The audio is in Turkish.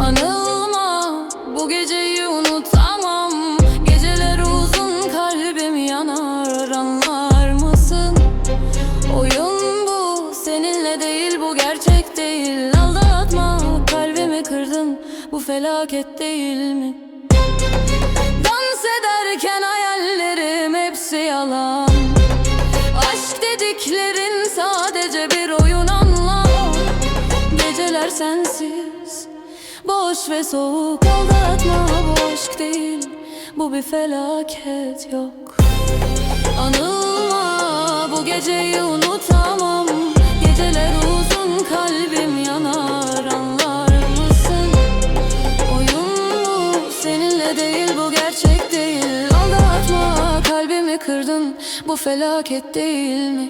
Anılma bu geceyi unutamam. Geceler uzun kalbim yanar. Anlar? Oyun bu seninle değil bu gerçek değil. Aldatma kalbimi kırdın. Bu felaket değil mi? Dans yalan Aşk dediklerin sadece bir oyun anla Geceler sensiz Boş ve soğuk. Aldatma bu aşk değil Bu bir felaket yok. Anılma bu geceyi Kırdın bu felaket değil mi?